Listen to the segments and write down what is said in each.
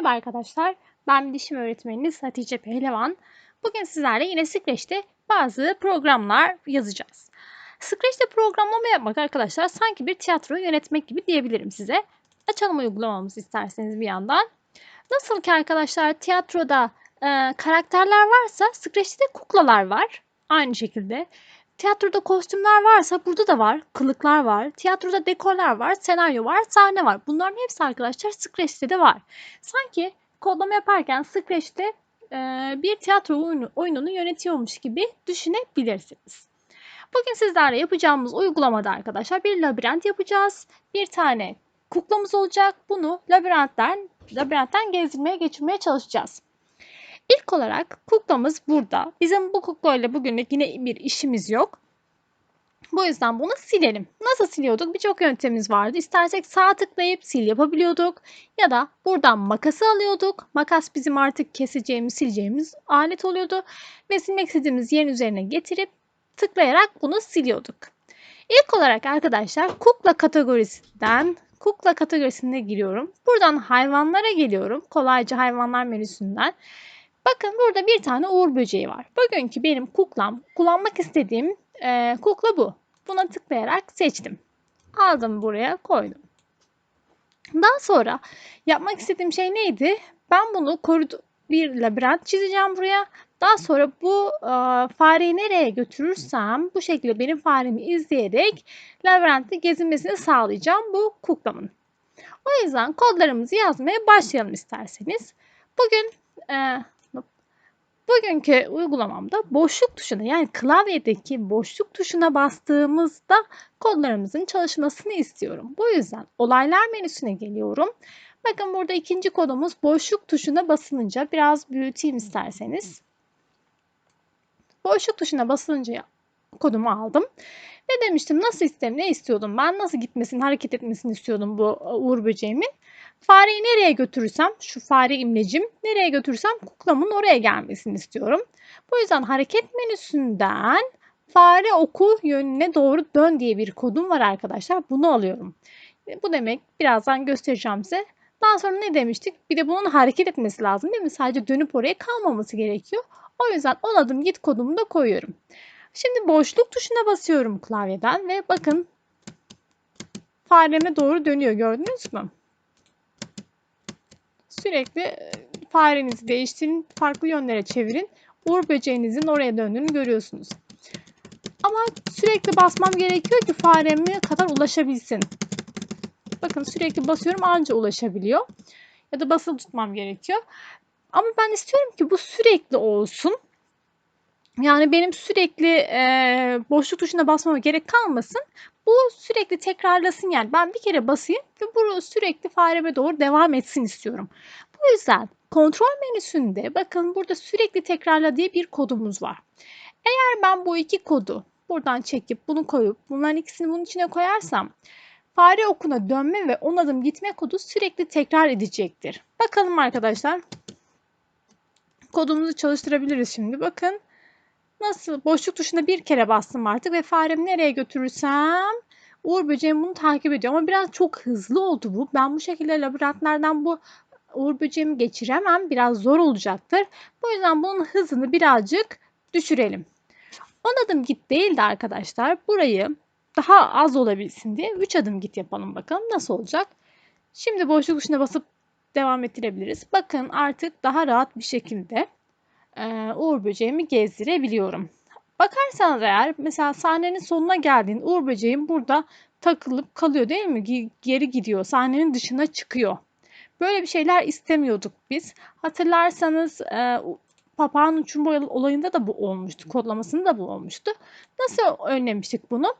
Merhaba arkadaşlar, ben bilişim öğretmeniniz Hatice Pehlevan. Bugün sizlerle yine Scratch'te bazı programlar yazacağız. Scratch'te programlama yapmak arkadaşlar sanki bir tiyatro yönetmek gibi diyebilirim size. Açalım uygulamamızı isterseniz bir yandan. Nasıl ki arkadaşlar tiyatroda e, karakterler varsa Scratch'te de kuklalar var. Aynı şekilde. Tiyatroda kostümler varsa burada da var. Kılıklar var. Tiyatroda dekorlar var. Senaryo var. Sahne var. Bunların hepsi arkadaşlar Scratch'te de var. Sanki kodlama yaparken Scratch'te e, bir tiyatro oyunu, oyununu yönetiyormuş gibi düşünebilirsiniz. Bugün sizlerle yapacağımız uygulamada arkadaşlar bir labirent yapacağız. Bir tane kuklamız olacak. Bunu labirentten, labirentten gezdirmeye geçirmeye çalışacağız. İlk olarak kuklamız burada. Bizim bu kuklayla bugünlük yine bir işimiz yok. Bu yüzden bunu silelim. Nasıl siliyorduk? Birçok yöntemimiz vardı. İstersek sağ tıklayıp sil yapabiliyorduk. Ya da buradan makası alıyorduk. Makas bizim artık keseceğimiz, sileceğimiz alet oluyordu. Ve silmek istediğimiz yerin üzerine getirip tıklayarak bunu siliyorduk. İlk olarak arkadaşlar kukla kategorisinden kukla kategorisine giriyorum. Buradan hayvanlara geliyorum. Kolayca hayvanlar menüsünden. Bakın burada bir tane uğur böceği var. Bugünkü benim kuklam, kullanmak istediğim e, kukla bu. Buna tıklayarak seçtim. Aldım buraya koydum. Daha sonra yapmak istediğim şey neydi? Ben bunu koridor bir labirent çizeceğim buraya. Daha sonra bu e, fareyi nereye götürürsem bu şekilde benim faremi izleyerek labirentte gezinmesini sağlayacağım bu kuklamın. O yüzden kodlarımızı yazmaya başlayalım isterseniz. Bugün e, Bugünkü uygulamamda boşluk tuşuna yani klavyedeki boşluk tuşuna bastığımızda kodlarımızın çalışmasını istiyorum. Bu yüzden olaylar menüsüne geliyorum. Bakın burada ikinci kodumuz boşluk tuşuna basılınca biraz büyüteyim isterseniz. Boşluk tuşuna basılınca kodumu aldım. Ve demiştim nasıl isterim, ne istiyordum ben, nasıl gitmesini, hareket etmesini istiyordum bu uğur böceğimin. Fareyi nereye götürürsem, şu fare imlecim nereye götürürsem kuklamın oraya gelmesini istiyorum. Bu yüzden hareket menüsünden fare oku yönüne doğru dön diye bir kodum var arkadaşlar. Bunu alıyorum. Bu demek birazdan göstereceğim size. Daha sonra ne demiştik? Bir de bunun hareket etmesi lazım değil mi? Sadece dönüp oraya kalmaması gerekiyor. O yüzden on adım git kodumu da koyuyorum. Şimdi boşluk tuşuna basıyorum klavyeden ve bakın fareme doğru dönüyor gördünüz mü? Sürekli e, farenizi değiştirin, farklı yönlere çevirin. Uğur böceğinizin oraya döndüğünü görüyorsunuz. Ama sürekli basmam gerekiyor ki fareme kadar ulaşabilsin. Bakın sürekli basıyorum anca ulaşabiliyor. Ya da basılı tutmam gerekiyor. Ama ben istiyorum ki bu sürekli olsun. Yani benim sürekli e, boşluk tuşuna basmama gerek kalmasın. Bu sürekli tekrarlasın yani. Ben bir kere basayım ve bu sürekli fareme doğru devam etsin istiyorum. Bu yüzden kontrol menüsünde bakın burada sürekli tekrarla diye bir kodumuz var. Eğer ben bu iki kodu buradan çekip bunu koyup bunların ikisini bunun içine koyarsam fare okuna dönme ve 10 adım gitme kodu sürekli tekrar edecektir. Bakalım arkadaşlar. Kodumuzu çalıştırabiliriz şimdi. Bakın Nasıl? Boşluk tuşuna bir kere bastım artık ve faremi nereye götürürsem Uğur böceğim bunu takip ediyor. Ama biraz çok hızlı oldu bu. Ben bu şekilde labirentlerden bu Uğur böceğimi geçiremem. Biraz zor olacaktır. Bu yüzden bunun hızını birazcık düşürelim. 10 adım git değil de arkadaşlar burayı daha az olabilsin diye 3 adım git yapalım bakalım nasıl olacak. Şimdi boşluk tuşuna basıp devam ettirebiliriz. Bakın artık daha rahat bir şekilde e, uğur böceğimi gezdirebiliyorum. Bakarsanız eğer mesela sahnenin sonuna geldiğin uğur böceğim burada takılıp kalıyor değil mi? Geri gidiyor. Sahnenin dışına çıkıyor. Böyle bir şeyler istemiyorduk biz. Hatırlarsanız e, papağan uçurma olayında da bu olmuştu. Kodlamasında da bu olmuştu. Nasıl önlemiştik bunu?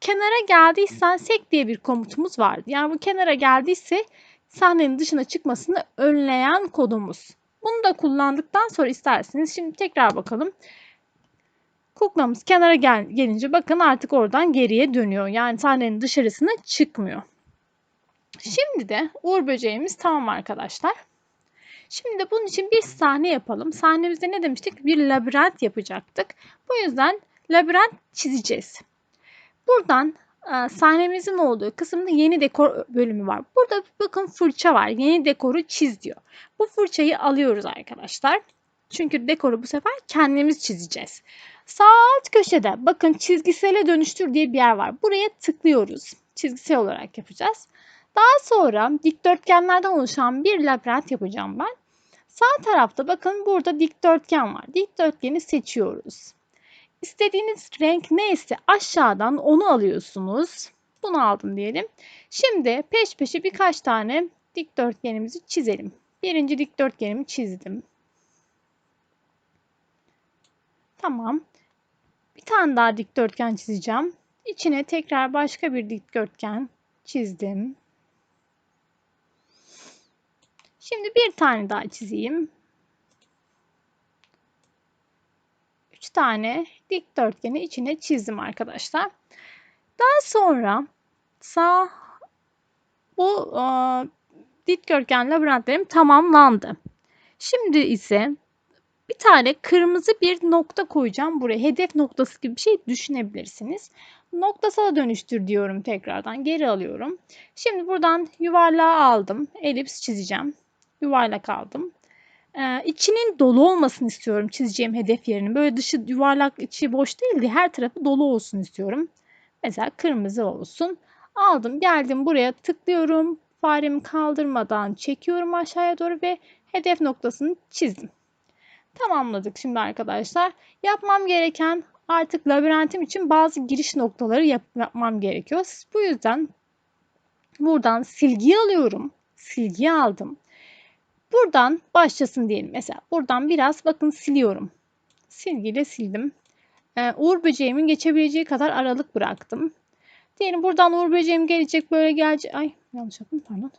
Kenara geldiysen sek diye bir komutumuz vardı. Yani bu kenara geldiyse sahnenin dışına çıkmasını önleyen kodumuz. Bunu da kullandıktan sonra isterseniz şimdi tekrar bakalım. Kuklamız kenara gel gelince bakın artık oradan geriye dönüyor. Yani sahnenin dışarısına çıkmıyor. Şimdi de uğur böceğimiz tamam arkadaşlar. Şimdi de bunun için bir sahne yapalım. Sahnemizde ne demiştik? Bir labirent yapacaktık. Bu yüzden labirent çizeceğiz. Buradan sahnemizin olduğu kısımda yeni dekor bölümü var. Burada bakın fırça var. Yeni dekoru çiz diyor. Bu fırçayı alıyoruz arkadaşlar. Çünkü dekoru bu sefer kendimiz çizeceğiz. Sağ alt köşede bakın çizgisele dönüştür diye bir yer var. Buraya tıklıyoruz. Çizgisel olarak yapacağız. Daha sonra dikdörtgenlerden oluşan bir labirent yapacağım ben. Sağ tarafta bakın burada dikdörtgen var. Dikdörtgeni seçiyoruz. İstediğiniz renk neyse aşağıdan onu alıyorsunuz. Bunu aldım diyelim. Şimdi peş peşe birkaç tane dikdörtgenimizi çizelim. Birinci dikdörtgenimi çizdim. Tamam. Bir tane daha dikdörtgen çizeceğim. İçine tekrar başka bir dikdörtgen çizdim. Şimdi bir tane daha çizeyim. Üç tane dikdörtgeni içine çizdim arkadaşlar. Daha sonra sağ bu e, dikdörtgen labirentlerim tamamlandı. Şimdi ise bir tane kırmızı bir nokta koyacağım buraya. Hedef noktası gibi bir şey düşünebilirsiniz. Noktasala dönüştür diyorum tekrardan. Geri alıyorum. Şimdi buradan yuvarlağı aldım. Elips çizeceğim. Yuvarlak aldım. Ee, içinin dolu olmasını istiyorum çizeceğim hedef yerinin. Böyle dışı yuvarlak içi boş değil de her tarafı dolu olsun istiyorum. Mesela kırmızı olsun. Aldım geldim buraya tıklıyorum. Faremi kaldırmadan çekiyorum aşağıya doğru ve hedef noktasını çizdim. Tamamladık şimdi arkadaşlar. Yapmam gereken artık labirentim için bazı giriş noktaları yap yapmam gerekiyor. Bu yüzden buradan silgiyi alıyorum. Silgiyi aldım. Buradan başlasın diyelim. Mesela buradan biraz bakın siliyorum. Silgiyle sildim. Ee, Uğur böceğimin geçebileceği kadar aralık bıraktım. Diyelim buradan Uğur böceğim gelecek böyle gelecek. Ay yanlış yaptım pardon.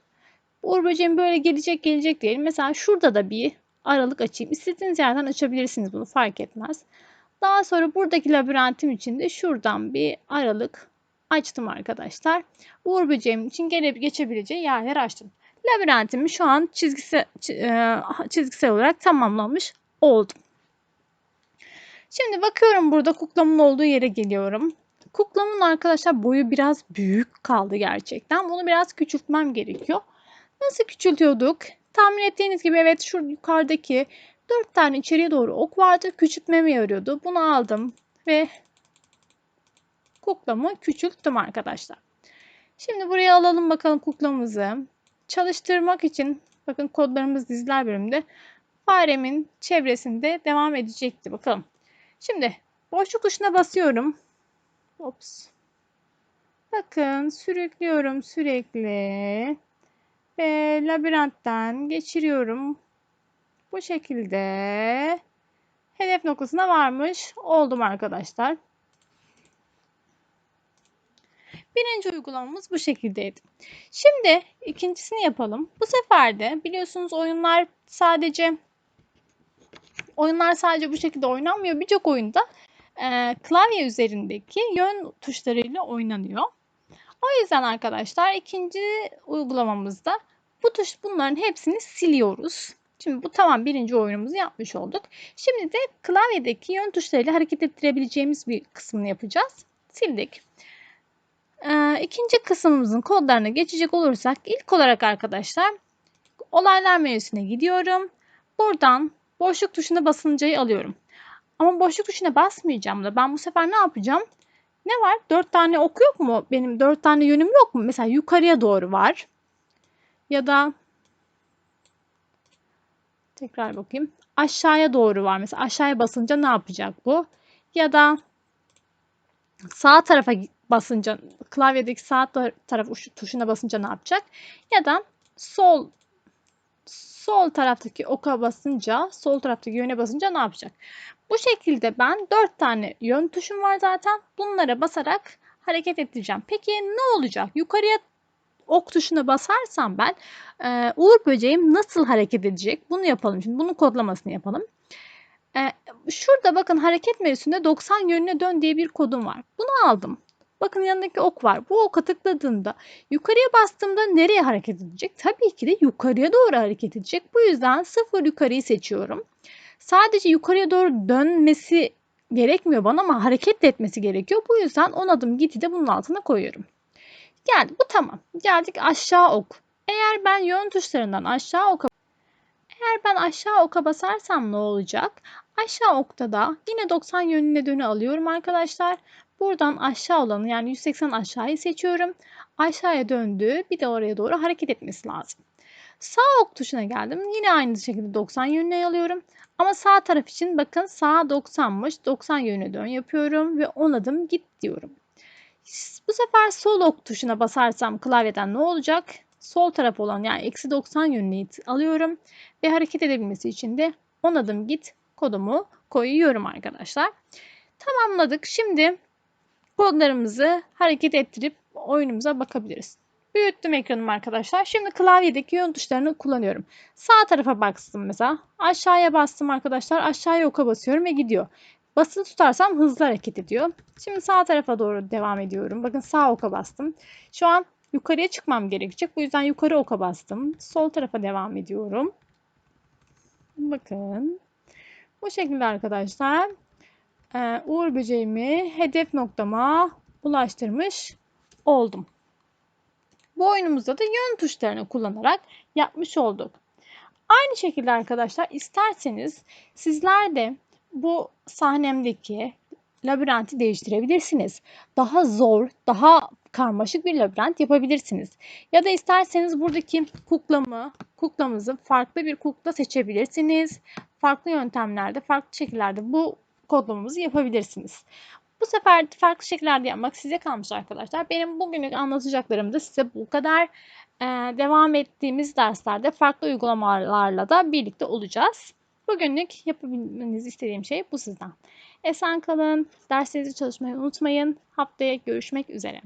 Uğur böceğim böyle gelecek gelecek diyelim. Mesela şurada da bir aralık açayım. İstediğiniz yerden açabilirsiniz bunu fark etmez. Daha sonra buradaki labirentim için de şuradan bir aralık açtım arkadaşlar. Uğur böceğim için gelip geçebileceği yerler açtım. Labirentimi şu an çizgisi, e, çizgisel olarak tamamlamış oldum. Şimdi bakıyorum burada kuklamın olduğu yere geliyorum. Kuklamın arkadaşlar boyu biraz büyük kaldı gerçekten. Bunu biraz küçültmem gerekiyor. Nasıl küçültüyorduk? Tahmin ettiğiniz gibi evet şu yukarıdaki 4 tane içeriye doğru ok vardı. Küçültmeme yarıyordu. Bunu aldım ve kuklamı küçülttüm arkadaşlar. Şimdi buraya alalım bakalım kuklamızı. Çalıştırmak için bakın kodlarımız diziler bölümünde faremin çevresinde devam edecekti. Bakalım. Şimdi boşluk tuşuna basıyorum. Ops. Bakın sürüklüyorum sürekli. Ve labirentten geçiriyorum. Bu şekilde hedef noktasına varmış oldum arkadaşlar. Birinci uygulamamız bu şekildeydi. Şimdi ikincisini yapalım. Bu sefer de biliyorsunuz oyunlar sadece oyunlar sadece bu şekilde oynanmıyor. Birçok oyunda e, klavye üzerindeki yön tuşlarıyla oynanıyor. O yüzden arkadaşlar ikinci uygulamamızda bu tuş bunların hepsini siliyoruz. Şimdi bu tamam birinci oyunumuzu yapmış olduk. Şimdi de klavyedeki yön tuşlarıyla hareket ettirebileceğimiz bir kısmını yapacağız. Sildik. Ee, ikinci kısmımızın kodlarına geçecek olursak ilk olarak arkadaşlar olaylar menüsüne gidiyorum. Buradan boşluk tuşuna basıncayı alıyorum. Ama boşluk tuşuna basmayacağım da ben bu sefer ne yapacağım? Ne var? Dört tane ok yok mu? Benim dört tane yönüm yok mu? Mesela yukarıya doğru var. Ya da tekrar bakayım. Aşağıya doğru var. Mesela aşağıya basınca ne yapacak bu? Ya da sağ tarafa basınca klavyedeki sağ taraf tuşuna basınca ne yapacak? Ya da sol sol taraftaki oka basınca, sol taraftaki yöne basınca ne yapacak? Bu şekilde ben 4 tane yön tuşum var zaten. Bunlara basarak hareket edeceğim. Peki ne olacak? Yukarıya ok tuşuna basarsam ben e, Uğur böceğim nasıl hareket edecek? Bunu yapalım. Şimdi bunun kodlamasını yapalım. E, şurada bakın hareket menüsünde 90 yönüne dön diye bir kodum var. Bunu aldım. Bakın yanındaki ok var. Bu oka tıkladığımda yukarıya bastığımda nereye hareket edecek? Tabii ki de yukarıya doğru hareket edecek. Bu yüzden sıfır yukarıyı seçiyorum. Sadece yukarıya doğru dönmesi gerekmiyor bana ama hareket etmesi gerekiyor. Bu yüzden 10 adım giti de bunun altına koyuyorum. Geldi bu tamam. Geldik aşağı ok. Eğer ben yön tuşlarından aşağı oka eğer ben aşağı oka basarsam ne olacak? Aşağı okta da yine 90 yönüne dönü alıyorum arkadaşlar. Buradan aşağı olanı yani 180 aşağıyı seçiyorum. Aşağıya döndü. Bir de oraya doğru hareket etmesi lazım. Sağ ok tuşuna geldim. Yine aynı şekilde 90 yönüne alıyorum. Ama sağ taraf için bakın sağ 90'mış. 90 yönüne dön yapıyorum ve 10 adım git diyorum. Bu sefer sol ok tuşuna basarsam klavyeden ne olacak? Sol taraf olan yani eksi 90 yönüne alıyorum ve hareket edebilmesi için de 10 adım git kodumu koyuyorum arkadaşlar. Tamamladık. Şimdi kodlarımızı hareket ettirip oyunumuza bakabiliriz. Büyüttüm ekranımı arkadaşlar. Şimdi klavyedeki yön tuşlarını kullanıyorum. Sağ tarafa bastım mesela. Aşağıya bastım arkadaşlar. Aşağıya oka basıyorum ve gidiyor. Basılı tutarsam hızlı hareket ediyor. Şimdi sağ tarafa doğru devam ediyorum. Bakın sağ oka bastım. Şu an yukarıya çıkmam gerekecek. Bu yüzden yukarı oka bastım. Sol tarafa devam ediyorum. Bakın. Bu şekilde arkadaşlar e, Uğur böceğimi hedef noktama ulaştırmış oldum. Bu oyunumuzda da yön tuşlarını kullanarak yapmış olduk. Aynı şekilde arkadaşlar isterseniz sizler de bu sahnemdeki labirenti değiştirebilirsiniz. Daha zor, daha karmaşık bir labirent yapabilirsiniz. Ya da isterseniz buradaki kuklamı, kuklamızı farklı bir kukla seçebilirsiniz. Farklı yöntemlerde, farklı şekillerde bu kodlamamızı yapabilirsiniz. Bu sefer farklı şekillerde yapmak size kalmış arkadaşlar. Benim bugünlük anlatacaklarım da size bu kadar. Ee, devam ettiğimiz derslerde farklı uygulamalarla da birlikte olacağız. Bugünlük yapabilmenizi istediğim şey bu sizden. Esen kalın, derslerinizi çalışmayı unutmayın. Haftaya görüşmek üzere.